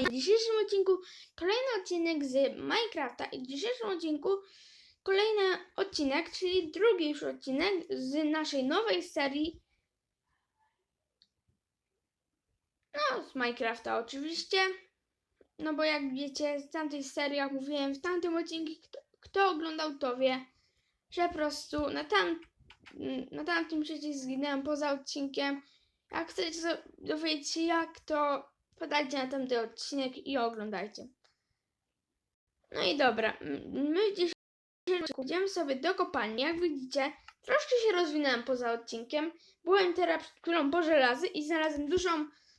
W dzisiejszym odcinku kolejny odcinek z Minecrafta i w dzisiejszym odcinku kolejny odcinek, czyli drugi już odcinek z naszej nowej serii. No, z Minecrafta oczywiście. No bo jak wiecie, z tamtej serii, jak mówiłem w tamtym odcinku, kto, kto oglądał to wie, że po prostu na, tam, na tamtym przecież zginąłem poza odcinkiem. Jak chcecie dowiedzieć się jak, to podajcie na tamten odcinek i oglądajcie. No i dobra, my dzisiaj idziemy sobie do kopalni. Jak widzicie, troszkę się rozwinąłem poza odcinkiem. Byłem teraz przed chwilą po żelazy i znalazłem dużą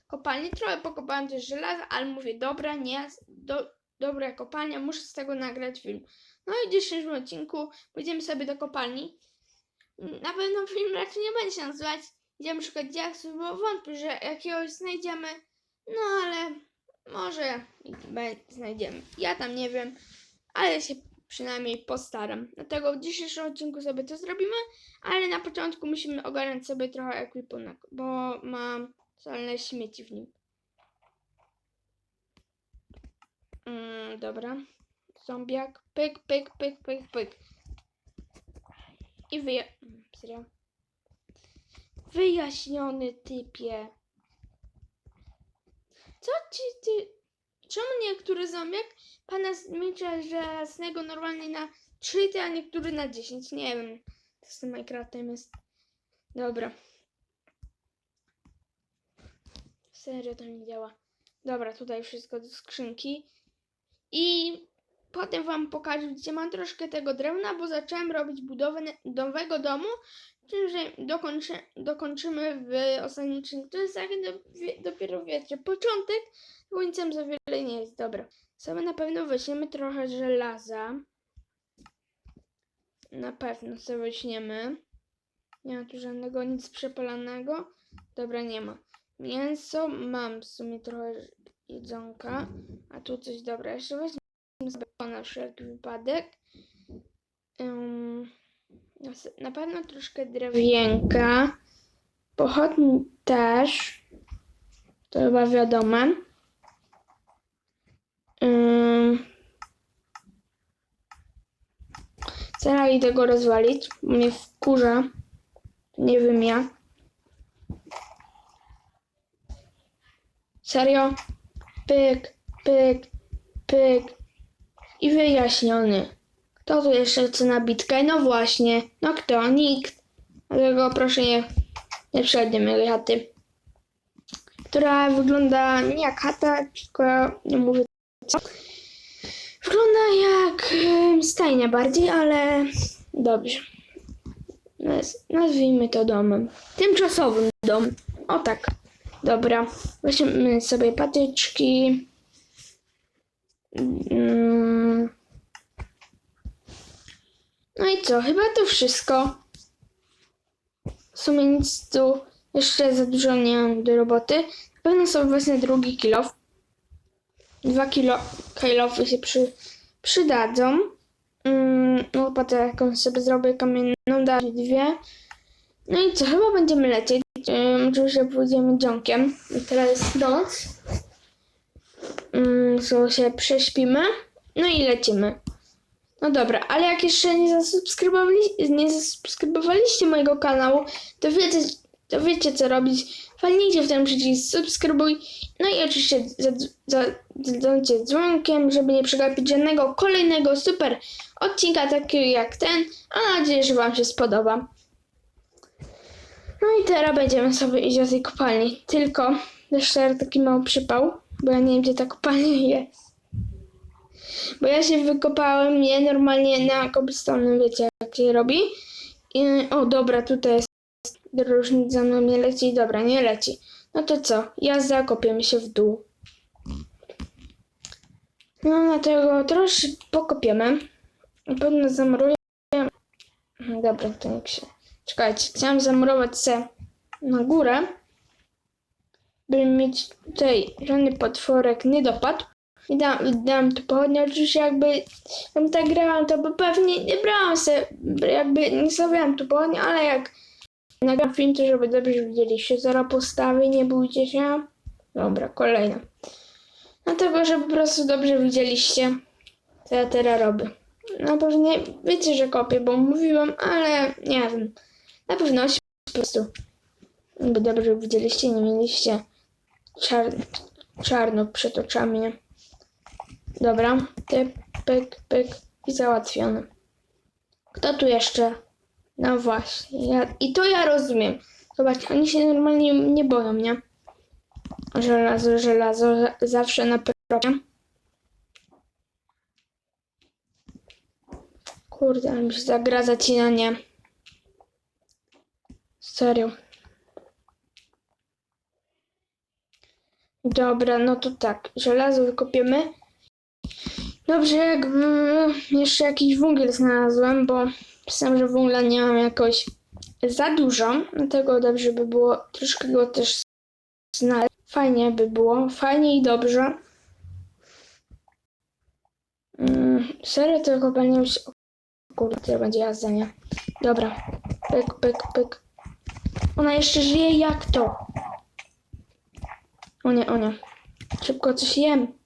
kopalnię. Trochę pokopałem też żelaza, ale mówię, dobra, nie, do, dobra kopalnia, muszę z tego nagrać film. No i w dzisiejszym odcinku pójdziemy sobie do kopalni. Na pewno film raczej nie będzie się nazywać Idziemy szukać diaksów, bo wątpię, że jakiegoś znajdziemy. No ale może znajdziemy. Ja tam nie wiem, ale się przynajmniej postaram. Dlatego w dzisiejszym odcinku sobie to zrobimy, ale na początku musimy ogarnąć sobie trochę ekwipunek, bo mam solne śmieci w nim. Mm, dobra. Zombiak. Pyk, pyk, pyk, pyk, pyk. I wyje... Mm, Serio? Wyjaśniony typie. Co ci ty... Czemu niektóry zombiak pana miecza żelaznego normalnie na 3, a niektóry na 10? Nie wiem. Co z tym Minecraftem jest. Dobra. Serio to nie działa. Dobra, tutaj wszystko do skrzynki. I potem wam pokażę, gdzie mam troszkę tego drewna, bo zacząłem robić budowę nowego domu, Czyli, dokończy, dokończymy w ostatnim wie, dopiero wiecie, początek, końcem za wiele nie jest. Dobra, sobie na pewno weźmiemy trochę żelaza. Na pewno sobie weźmiemy. Nie ma tu żadnego nic przepalanego. Dobra, nie ma. Mięso mam w sumie trochę jedzonka. A tu coś dobra. Jeszcze weźmiemy sobie na wszelki wypadek. Ym, na pewno troszkę drewienka. Pochodni też. To chyba wiadome. Ym. Zaraz idę go rozwalić. Mnie wkurza. Nie wiem ja. Serio? Pyk, pyk, pyk. I wyjaśniony. Kto tu jeszcze chce na bitkę? No właśnie. No kto? Nikt. Dlatego proszę nie, nie przejdę mojej chaty. Która wygląda nie jak chata, tylko nie mówię co. Wygląda jak stajnia bardziej, ale dobrze. Naz, nazwijmy to domem. Tymczasowym dom. O tak. Dobra. Weźmiemy sobie patyczki. Mm. No i co? Chyba to wszystko. W sumie nic tu jeszcze za dużo nie mam do roboty. Na pewno sobie wezmę drugi kilof. Dwa kilo kilofy się przy, przydadzą. Mm, no jakąś sobie zrobię kamienną, dać dwie. No i co? Chyba będziemy lecieć. Ym, oczywiście pójdziemy dzionkiem. Teraz jest noc. Mm, so się prześpimy. No i lecimy. No dobra, ale jak jeszcze nie, zasubskrybowali, nie zasubskrybowaliście mojego kanału, to wiecie, to wiecie co robić. Walnijcie w ten przycisk subskrybuj. No i oczywiście zadzwoncie dzwonkiem, żeby nie przegapić żadnego kolejnego super odcinka takiego jak ten. A mam nadzieję, że Wam się spodoba. No i teraz będziemy sobie iść do tej kopalni. Tylko jeszcze taki mały przypał, bo ja nie wiem gdzie ta kopalnia jest. Bo ja się wykopałem nie normalnie na cobblestone, wiecie jak się robi. I, o dobra, tutaj jest różnica mną nie leci. Dobra, nie leci. No to co? Ja zakopiemy się w dół. No dlatego troszkę pokopiemy. Na pewno zamuruję. Dobra, to niech się... Czekajcie, chciałam zamurować se na górę. By mieć tutaj żadny potworek nie dopadł. I dam, dam tu pochodnie. Oczywiście jakby jakbym tak grałam, to by pewnie nie brałam se, jakby nie stawiałam tu pochodnie, ale jak nagram film, to żeby dobrze widzieliście. Zaraz postawię, nie bójcie się. Dobra, kolejna. Dlatego, że po prostu dobrze widzieliście, co ja teraz robię. Na pewno wiecie, że kopię, bo mówiłam, ale nie wiem. Na pewno po prostu dobrze widzieliście, nie mieliście czar czarno przed oczami. Dobra, ty, pyk, pyk i załatwione. Kto tu jeszcze? No właśnie, ja, i to ja rozumiem. Zobacz, oni się normalnie nie boją, nie? Żelazo, żelazo, za- zawsze na propie. Kurde, ale mi się zagra zacinanie. Serio. Dobra, no to tak. Żelazo wykopiemy. Dobrze, jakby jeszcze jakiś węgiel znalazłem, bo pisałem, że węgla nie mam jakoś za dużo, dlatego dobrze by było troszkę go też znaleźć. Fajnie by było, fajnie i dobrze. Mm, serio to kopalnia już... O Kurde, to będzie jazda, nie? Dobra, pyk, pyk, pyk. Ona jeszcze żyje, jak to? O nie, o nie. Szybko coś jem.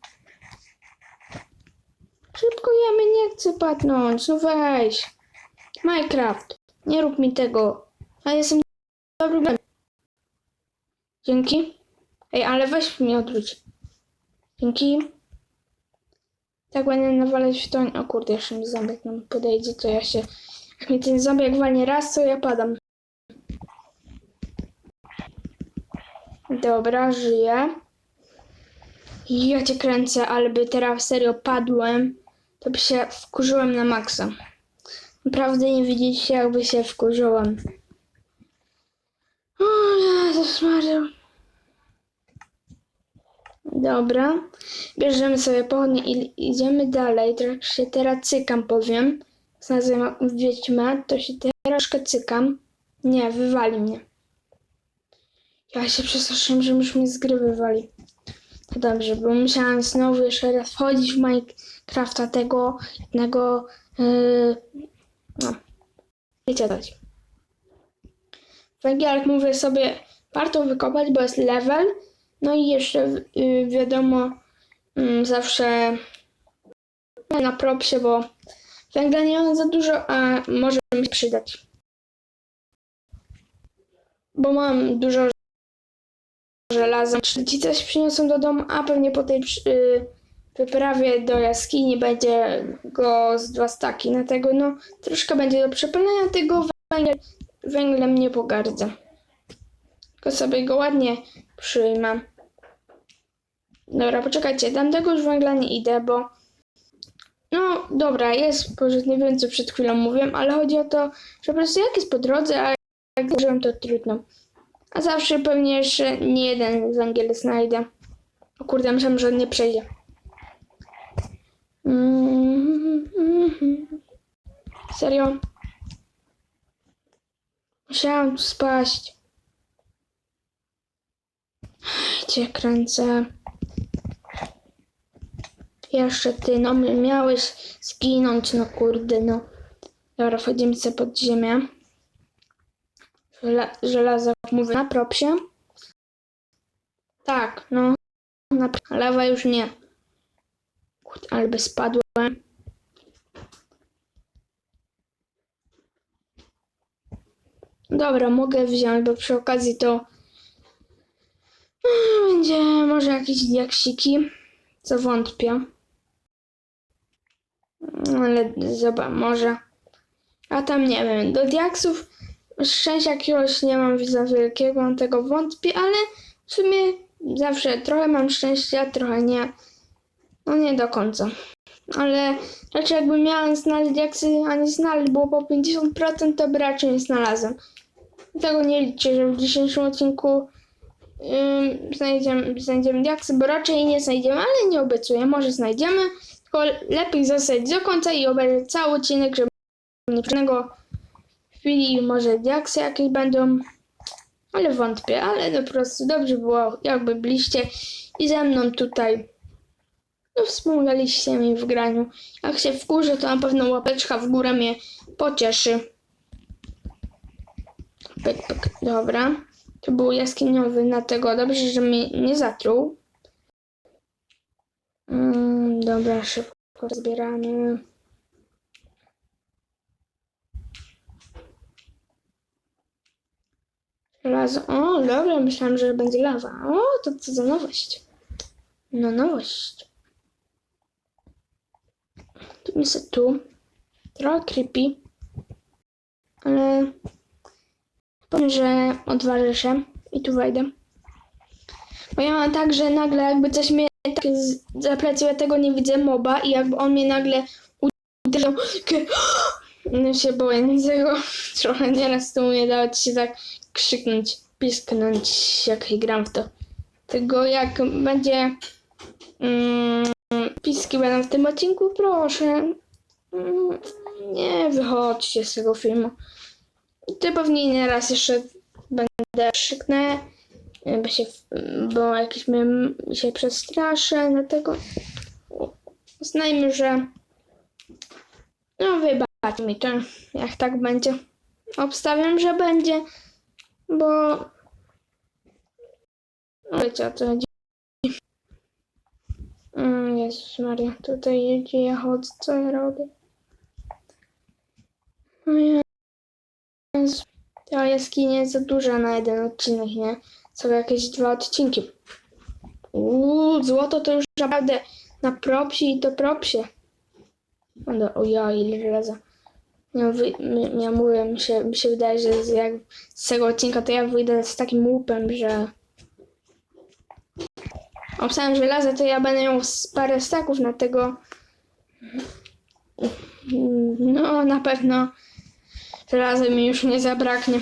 Szybko jemy, nie chcę padnąć. No weź. Minecraft. Nie rób mi tego. A jestem dobrym. graczem. Dzięki. Ej, ale weź mnie odwróć. Dzięki. Tak będę nawalać w to. O kurde, jeszcze mi zombiak nam podejdzie, to ja się... Jak mi ten zombiak walnie raz, to ja padam. Dobra, żyję. Ja cię kręcę, ale by teraz serio padłem, to by się wkurzyłem na maksa. Naprawdę nie widzicie, jakby się wkurzyłem. O Jezus Maria. Dobra. Bierzemy sobie pochodnie i idziemy dalej. Troszkę się teraz cykam, powiem. Znalazłem wiedźmę, to się teraz troszkę cykam. Nie, wywali mnie. Ja się przestraszyłem, że już mnie z gry wywali. To dobrze, bo musiałam znowu jeszcze raz wchodzić w Minecrafta tego jednego. Yy, no, wiecie dać. Węgiel, mówię sobie, warto wykopać, bo jest level. No i jeszcze yy, wiadomo, yy, zawsze na propsie, bo węgla nie mam za dużo, a może mi przydać. Bo mam dużo żelaza. Czy ci coś przyniosą do domu, a pewnie po tej y, wyprawie do jaskini będzie go z dwa staki. Dlatego no troszkę będzie do przepalenia tego węgiel, węglem nie pogardzę. Tylko sobie go ładnie przyjmę. Dobra, poczekajcie, dam tego już węgla nie idę, bo no dobra, jest, nie wiem co przed chwilą mówiłem, ale chodzi o to, że po prostu jak jest po drodze, a jak użyłem to trudno. A zawsze pewnie jeszcze nie jeden węgiel znajdę. O kurde, myślałem, że nie przejdzie. Mhm. Serio? Musiałam tu spaść. Cię kręcę. Jeszcze ty, no miałeś zginąć, no kurde, no. Dobra, wchodzimy sobie pod ziemię. Żela żelazo mówię na propsie. Tak, no. Na lewa już nie. Kurde, ale by spadłem. Dobra, mogę wziąć, bo przy okazji to mm, będzie może jakieś diaksiki, co wątpię. Ale zobacz, może. A tam nie wiem, do diaksów szczęścia jakiegoś nie mam za wielkiego, mam tego wątpię, ale w sumie zawsze trochę mam szczęścia, trochę nie. No nie do końca. Ale raczej jakbym miała znaleźć diaksy, a nie znaleźć, było po 50%, to by raczej nie znalazłem. Tego nie liczę, że w dzisiejszym odcinku ym, znajdziemy, znajdziemy diaksy, bo raczej nie znajdziemy, ale nie obiecuję, może znajdziemy. Tylko lepiej zostać do końca i obejrzeć cały odcinek, żeby nie żadnego chwili może diaksy jakieś będą, ale wątpię, ale no po prostu dobrze było, jakby byliście i ze mną tutaj, no wspomagaliście mi w graniu. Jak się wkurzę, to na pewno łapeczka w górę mnie pocieszy. Pyk, pyk, dobra. To był jaskiniowy, dlatego dobrze, że mnie nie zatruł. Dobra, szybko zbieramy. Żelazo. O, dobra, myślałam, że będzie lawa. O, to co za nowość. No, nowość. Tu mi tu. Trochę creepy. Ale powiem, że odważę się i tu wejdę. Bo ja mam tak, że nagle jakby coś mnie tak z- za plecy, ja tego nie widzę moba i jakby on mnie nagle uderzył, no się boję tego. Trochę nieraz to dało ci się tak krzyknąć, pisknąć, jak gram w to. Tego jak będzie mm, piski będą w tym odcinku, proszę. Mm, nie wychodźcie z tego filmu. Ty pewnie nieraz jeszcze będę krzyknę, bo się, bo jakiś mnie się przestraszę, dlatego uznajmy, że no wybacz mi to, jak tak będzie. Obstawiam, że będzie, bo no wiecie o co chodzi. Mm, Jezus Maria, tutaj jedzie, ja chodzę, co ja robię? O Jezu. Ta jaskinia jest za duża na jeden odcinek, nie? Są jakieś dwa odcinki. Uuu, złoto to już naprawdę na propsie i to propsie. O ja, ile żelaza. Ja, my- ja mówię, mi się, mi się wydaje, że z, jak, z tego odcinka to ja wyjdę z takim łupem, że... Obstałem żelaza, to ja będę miał parę staków na tego... No, na pewno żelaza mi już nie zabraknie.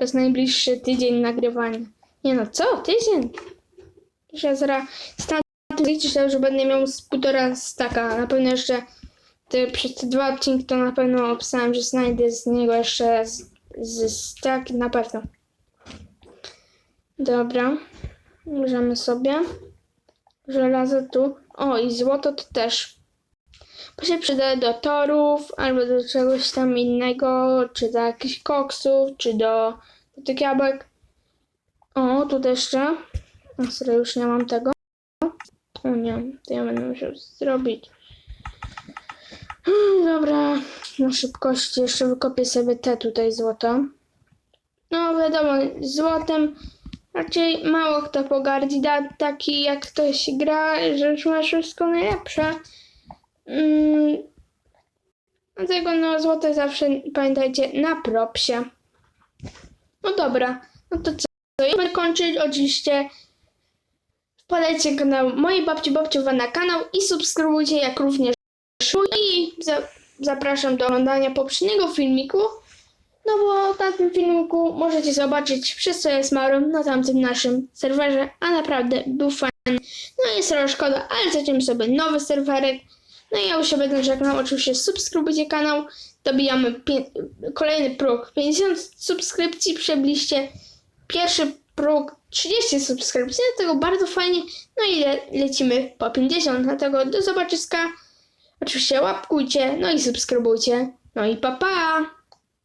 Jest najbliższy tydzień nagrywania. Nie no, co? Tydzień? Że zaraz stanę liczyć, już będę miał z półtora staka. Na pewno jeszcze te, przez te dwa odcinki to na pewno opisałem, że znajdę z niego jeszcze z, z stak, na pewno. Dobra. Bierzemy sobie. Żelazo tu. O, i złoto to też. Bo się przyda do torów, albo do czegoś tam innego, czy do jakichś koksów, czy do, do tych jabłek. O, tu jeszcze. A serio, już nie mam tego. O nie, to ja będę musiał zrobić. Hmm, Dobra, na szybkości jeszcze wykopię sobie te tutaj złoto. No wiadomo, złotem raczej mało kto pogardzi, da taki jak ktoś gra, że już ma wszystko najlepsze. Mm, dlatego no złote zawsze pamiętajcie na propsie. No dobra, no to co? Ja będę kończyć oczywiście. Wpadajcie na kanał mojej babci Babciowa na kanał i subskrybujcie jak również i za, zapraszam do oglądania poprzedniego filmiku. No bo na tym filmiku możecie zobaczyć wszystko jest Maron na tamtym naszym serwerze, a naprawdę był fajny. No jest trochę szkoda, ale zaczniemy sobie nowy serwerek. No i ja już się będę żegnał. Oczywiście subskrybujcie kanał. Dobijamy kolejny próg 50 subskrypcji. Przebliście pierwszy próg 30 subskrypcji. Dlatego bardzo fajnie. No i le- lecimy po 50. Dlatego do zobaczyska. Oczywiście łapkujcie, no i subskrybujcie. No i pa pa!